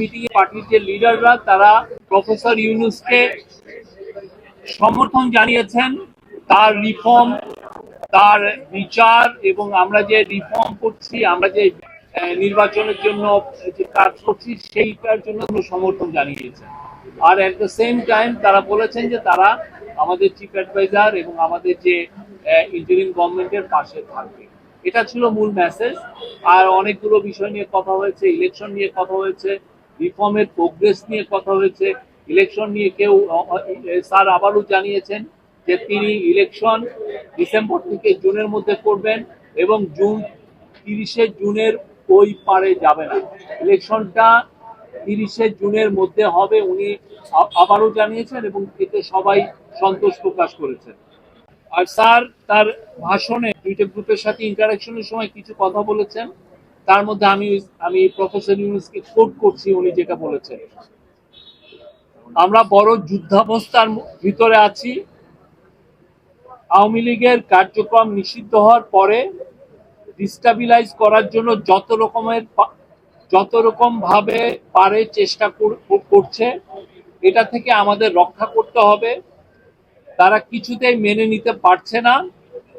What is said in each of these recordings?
Meeting এ পার্টির যে লিডাররা তারা প্রফেসর ইউনুসকে সমর্থন জানিয়েছেন। তার রিফর্ম তার বিচার এবং আমরা যে রিফর্ম করছি, আমরা যে নির্বাচনের জন্য যে কাজ করছি, সেইটার জন্য সমর্থন জানিয়েছেন। আর এট দ্য সেম টাইম তারা বলেছেন যে তারা আমাদের চিফ অ্যাডভাইজার এবং আমাদের যে ইন্টারিম গভর্নমেন্টের পাশে থাকবে। এটা ছিল মূল মেসেজ আর অনেকগুলো বিষয় নিয়ে কথা হয়েছে ইলেকশন নিয়ে কথা হয়েছে। রিফর্মের প্রোগ্রেস নিয়ে কথা হয়েছে। ইলেকশন নিয়ে কেউ স্যার আবারও জানিয়েছেন যে তিনি ইলেকশন ডিসেম্বর থেকে জুনের মধ্যে করবেন এবং জুন, তিরিশে জুনের ওই পারে যাবে না। ইলেকশনটা তিরিশে জুনের মধ্যে হবে উনি আবারও জানিয়েছেন এবং এতে সবাই সন্তোষ প্রকাশ করেছেন। আর স্যার তার ভাষণে দুইটা গ্রুপের সাথে ইন্টারাকশনের সময় কিছু কথা বলেছেন। তার মধ্যে আমি আমি প্রফেসর ইউনুসকে কোট করছি, উনি যেটা বলেছেন। আমরা বড় যুদ্ধাবস্থার ভিতরে আছি। আওয়ামী লীগের কার্যক্রম নিষিদ্ধ হওয়ার পরে ডিস্টাবিলাইজ করার জন্য যত রকমের যত রকম ভাবে পারে চেষ্টা কর- করছে, এটা থেকে আমাদের রক্ষা করতে হবে। তারা কিছুতেই মেনে নিতে পারছে না।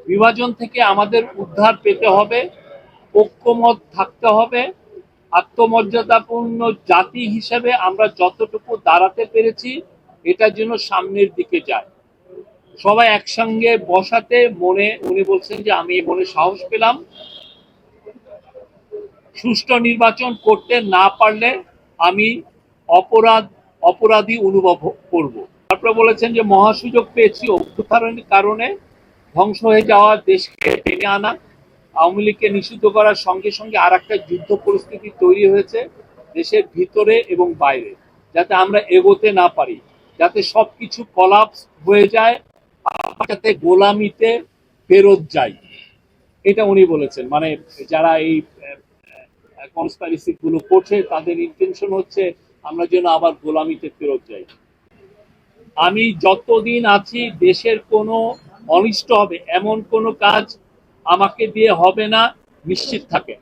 বিভাজন থেকে আমাদের উদ্ধার পেতে হবে। ঐক্যমত থাকতে হবে। আত্মমর্যাদাপূর্ণ জাতি হিসেবে আমরা যতটুকু দাঁড়াতে পেরেছি, এটা যেন সামনের দিকে যায়। সবাই একসঙ্গে বসাতে মনে, উনি বলছেন যে আমি মনে সাহস পেলাম। সুষ্ঠু নির্বাচন করতে না পারলে আমি অপরাধ, অপরাধী অনুভব করব। তারপরে বলেছেন যে মহাসুযোগ পেয়েছি অভ্যুত্থানের কারণে ধ্বংস হয়ে যাওয়া দেশকে টেনে আনা। আওয়ামী লীগকে নিষিদ্ধ করার সঙ্গে সঙ্গে আর একটা যুদ্ধ পরিস্থিতি তৈরি হয়েছে দেশের ভিতরে এবং বাইরে, যাতে আমরা এগোতে না পারি, যাতে সবকিছু কলাপস হয়ে যায়, যাতে গোলামিতে ফেরত যাই। এটা উনি বলেছেন। মানে যারা এই কনস্পাইরেসি গুলো করছে, তাদের ইন্টেনশন হচ্ছে আমরা যেন আবার গোলামিতে ফেরত যাই। আমি যতদিন আছি, দেশের কোনো অনিষ্ট হবে, এমন কোনো কাজ আমাকে দিয়ে হবে না নিশ্চিত থাকে